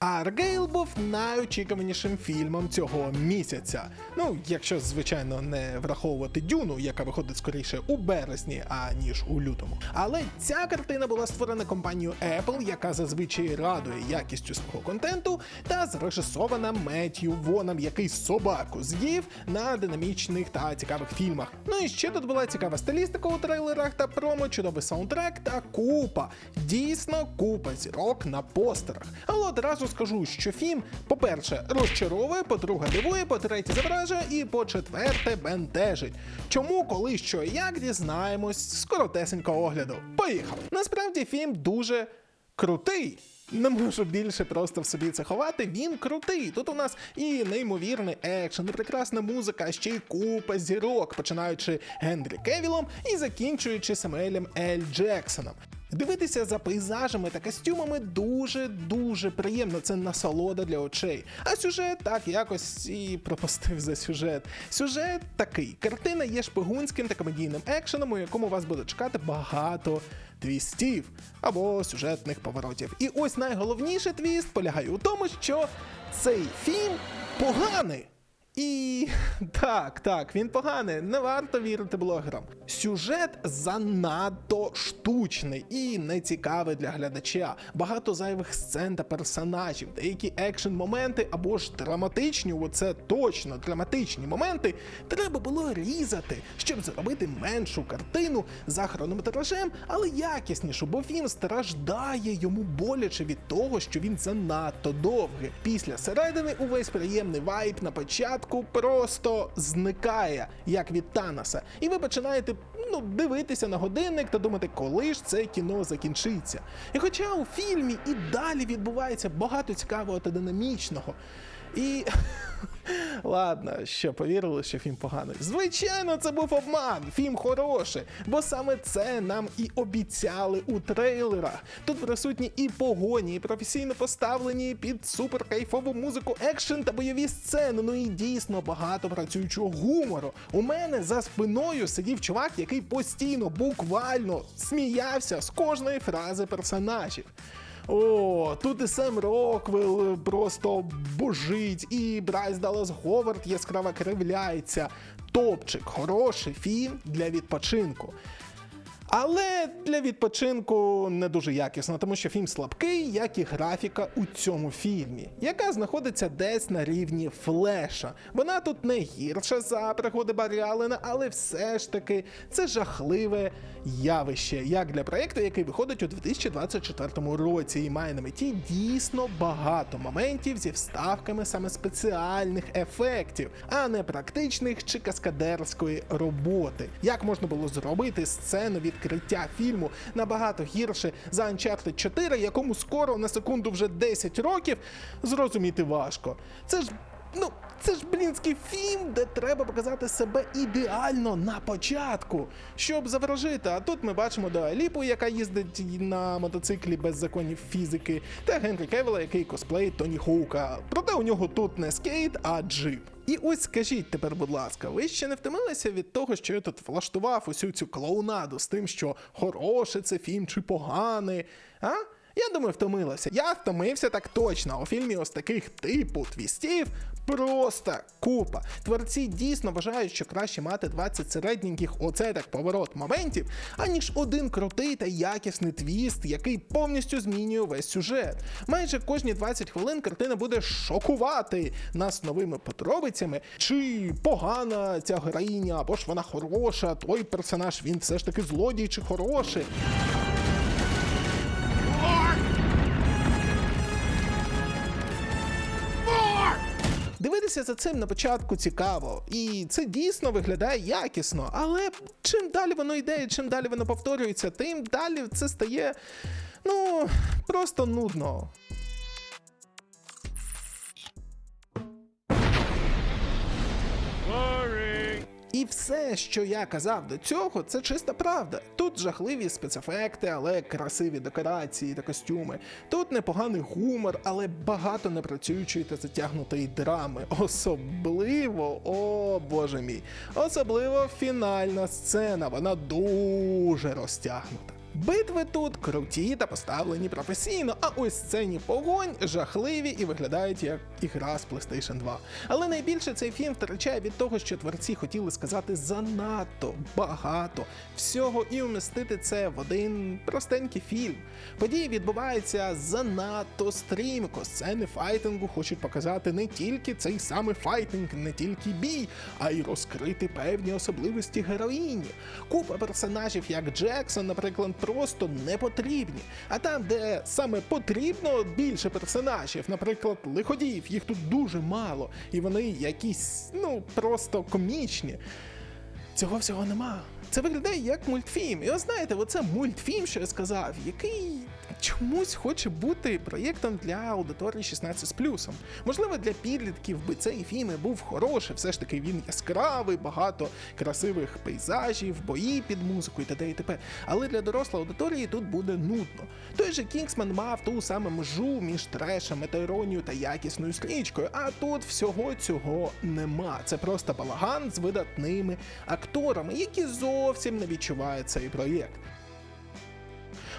Аргейл був найочікуванішим фільмом цього місяця. Ну, якщо звичайно не враховувати дюну, яка виходить скоріше у березні, аніж у лютому. Але ця картина була створена компанією Apple, яка зазвичай радує якістю свого контенту, та зрежисована Меттью Воном, який собаку з'їв на динамічних та цікавих фільмах. Ну і ще тут була цікава стилістика у трейлерах та промо, чудовий саундтрек та купа, дійсно купа зірок на постерах. Але одразу скажу, що фільм, по-перше, розчаровує, по-друге, дивує, по-третє, завражує і по-четверте, бентежить. Чому, коли, що і як дізнаємось з коротесенького огляду. Поїхали! Насправді фільм дуже крутий. Не можу більше просто в собі це ховати. Він крутий. Тут у нас і неймовірний екшен, і прекрасна музика, а ще й купа зірок, починаючи Генрі Кевілом і закінчуючи Самуелем Ель Джексоном. Дивитися за пейзажами та костюмами дуже дуже приємно. Це насолода для очей. А сюжет так якось і пропустив за сюжет. Сюжет такий: картина є шпигунським та комедійним екшеном, у якому вас буде чекати багато твістів або сюжетних поворотів. І ось найголовніший твіст полягає у тому, що цей фільм поганий. І так, так, він поганий, не варто вірити блогерам. Сюжет занадто штучний і нецікавий для глядача. Багато зайвих сцен та персонажів, деякі екшн моменти або ж драматичні, оце точно драматичні моменти, треба було різати, щоб зробити меншу картину за хронометражем, але якіснішу, бо фільм страждає йому боляче від того, що він занадто довгий. Після середини увесь приємний вайб на початку просто зникає, як від Таноса. І ви починаєте ну, дивитися на годинник та думати, коли ж це кіно закінчиться. І хоча у фільмі і далі відбувається багато цікавого та динамічного. І ладно, що повірили, що фільм поганий. Звичайно, це був обман. Фільм хороший, бо саме це нам і обіцяли у трейлерах. Тут присутні і погоні, і професійно поставлені під суперкайфову музику, екшен та бойові сцени. Ну і дійсно багато працюючого гумору. У мене за спиною сидів чувак, який постійно, буквально сміявся з кожної фрази персонажів. О, тут і Сем Роквелл просто божить, і Брайс Даллас Говард яскраво кривляється. Топчик, хороший фільм для відпочинку. Але для відпочинку не дуже якісно, тому що фільм слабкий, як і графіка у цьому фільмі, яка знаходиться десь на рівні флеша. Вона тут не гірша за пригоди Баррі Аллена, але все ж таки це жахливе явище, як для проєкту, який виходить у 2024 році, і має на меті дійсно багато моментів зі вставками саме спеціальних ефектів, а не практичних чи каскадерської роботи. Як можна було зробити сцену відкриття фільму набагато гірше за Uncharted 4, якому скоро на секунду вже 10 років, зрозуміти важко. Це ж. Ну, це ж блінський фільм, де треба показати себе ідеально на початку, щоб заворожити. А тут ми бачимо Дуаліпу, яка їздить на мотоциклі без законів фізики, та Генрі Кевіла, який косплеїть Тоні Хоука. Проте у нього тут не скейт, а джип. І ось скажіть тепер, будь ласка, ви ще не втомилися від того, що я тут влаштував усю цю клоунаду з тим, що хороший це фільм чи поганий, а? Я думаю, втомилася. Я втомився так точно. У фільмі ось таких типу твістів просто купа. Творці дійсно вважають, що краще мати 20 середненьких, оце так поворот моментів, аніж один крутий та якісний твіст, який повністю змінює весь сюжет. Майже кожні 20 хвилин картина буде шокувати нас новими подробицями, чи погана ця героїня, або ж вона хороша, той персонаж він все ж таки злодій чи хороший. Дивитися за цим на початку цікаво, і це дійсно виглядає якісно. Але чим далі воно йде, і чим далі воно повторюється, тим далі це стає ну просто нудно. І все, що я казав до цього, це чиста правда. Тут жахливі спецефекти, але красиві декорації та костюми. Тут непоганий гумор, але багато непрацюючої та затягнутої драми. Особливо, о боже мій, особливо фінальна сцена. Вона дуже розтягнута. Битви тут круті та поставлені професійно, а ось сцені погонь жахливі і виглядають як ігра з PlayStation 2. Але найбільше цей фільм втрачає від того, що творці хотіли сказати занадто багато всього і вмістити це в один простенький фільм. Події відбуваються занадто стрімко. Сцени файтингу хочуть показати не тільки цей самий файтинг, не тільки бій, а й розкрити певні особливості героїні. Купа персонажів, як Джексон, наприклад, просто не потрібні. А там, де саме потрібно більше персонажів, наприклад, лиходіїв, їх тут дуже мало, і вони якісь, ну, просто комічні. Цього всього нема. Це виглядає як мультфільм. І ось знаєте, оце мультфільм, що я сказав, який чомусь хоче бути проєктом для аудиторії 16 з плюсом. Можливо, для підлітків би цей фільм і був хороший, все ж таки він яскравий, багато красивих пейзажів, бої під музику і т.д. і т.п. Але для дорослої аудиторії тут буде нудно. Той же Кінгсман мав ту саму межу між трешем, метаіронією та якісною стрічкою, а тут всього цього нема. Це просто балаган з видатними акторами, які зовсім не відчувають цей проєкт.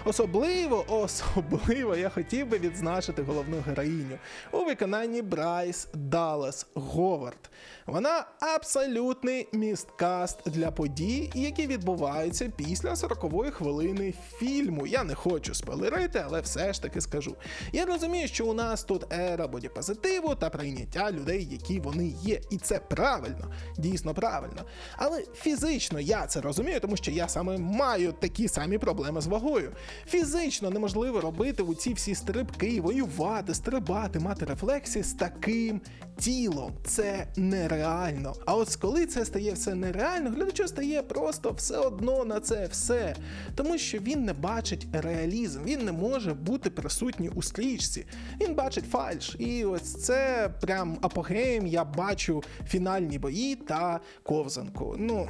Особливо, особливо я хотів би відзначити головну героїню у виконанні Брайс Даллас Говард. Вона абсолютний місткаст для подій, які відбуваються після 40-ї хвилини фільму. Я не хочу спойлерити, але все ж таки скажу. Я розумію, що у нас тут ера бодіпозитиву та прийняття людей, які вони є, і це правильно, дійсно правильно. Але фізично я це розумію, тому що я саме маю такі самі проблеми з вагою. Фізично неможливо робити у ці всі стрибки, воювати, стрибати, мати рефлексії з таким тілом. Це нереально. А от коли це стає все нереально, глядачу стає просто все одно на це все. Тому що він не бачить реалізм, він не може бути присутній у стрічці. Він бачить фальш. І ось це прям апогеєм. Я бачу фінальні бої та ковзанку. Ну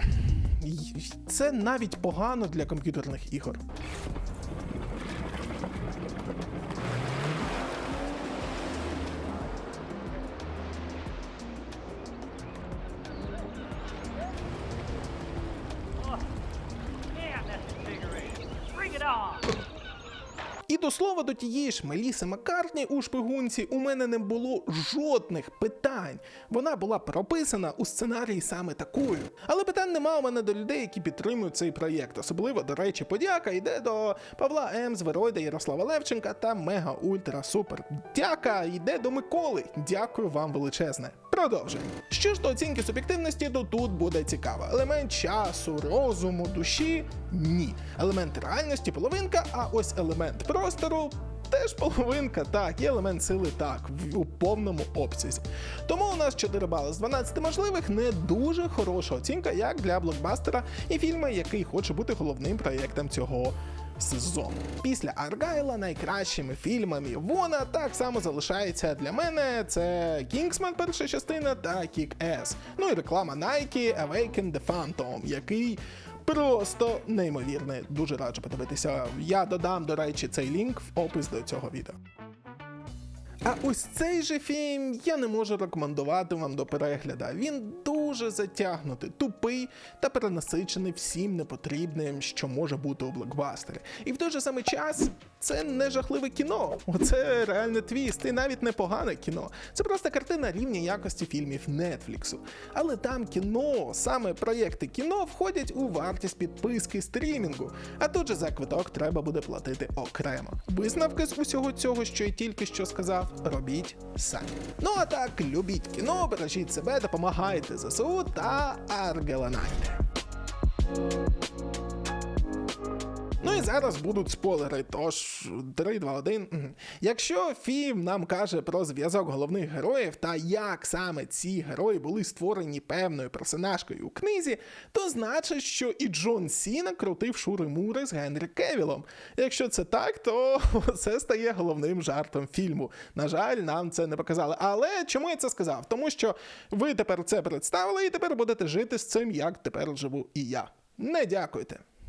це навіть погано для комп'ютерних ігор. До слова до тієї ж Меліси Маккартні у шпигунці у мене не було жодних питань. Вона була прописана у сценарії саме такою. Але питань нема у мене до людей, які підтримують цей проєкт. Особливо, до речі, подяка йде до Павла М. Зверойда, Ярослава Левченка та Мега Ультра Супер. Дяка йде до Миколи. Дякую вам величезне. Продовжуємо. Що ж до оцінки суб'єктивності, то тут буде цікаво. Елемент часу, розуму, душі ні. Елемент реальності половинка, а ось елемент простору. Теж половинка, так, є елемент сили так, в- у повному обсязі. Тому у нас 4 бали з 12 можливих не дуже хороша оцінка, як для блокбастера і фільму, який хоче бути головним проєктом цього сезону. Після Аргайла найкращими фільмами вона так само залишається для мене. Це Кінгсман перша частина та Kick-Ass. Ну і реклама Nike Awaken the Phantom, який просто неймовірне, Дуже раджу подивитися. Я додам, до речі, цей лінк в опис до цього відео. А ось цей же фільм я не можу рекомендувати вам до перегляду. Він дуже затягнутий, тупий та перенасичений всім непотрібним, що може бути у блокбастері. І в той же самий час це не жахливе кіно. Оце реальний твіст, і навіть не погане кіно. Це просто картина рівня якості фільмів Нетфліксу. Але там кіно, саме проєкти кіно, входять у вартість підписки стрімінгу. А тут же за квиток треба буде платити окремо. Висновки з усього цього, що я тільки що сказав, робіть самі. Ну а так, любіть кіно, бережіть себе, допомагайте ЗСУ та Аргеланайте. Ну і зараз будуть спойлери. Тож 3, 2, 1. Якщо фільм нам каже про зв'язок головних героїв та як саме ці герої були створені певною персонажкою у книзі, то значить, що і Джон Сіна крутив шури-мури з Генрі Кевілом. Якщо це так, то це стає головним жартом фільму. На жаль, нам це не показали. Але чому я це сказав? Тому що ви тепер це представили і тепер будете жити з цим, як тепер живу і я. Не дякуйте.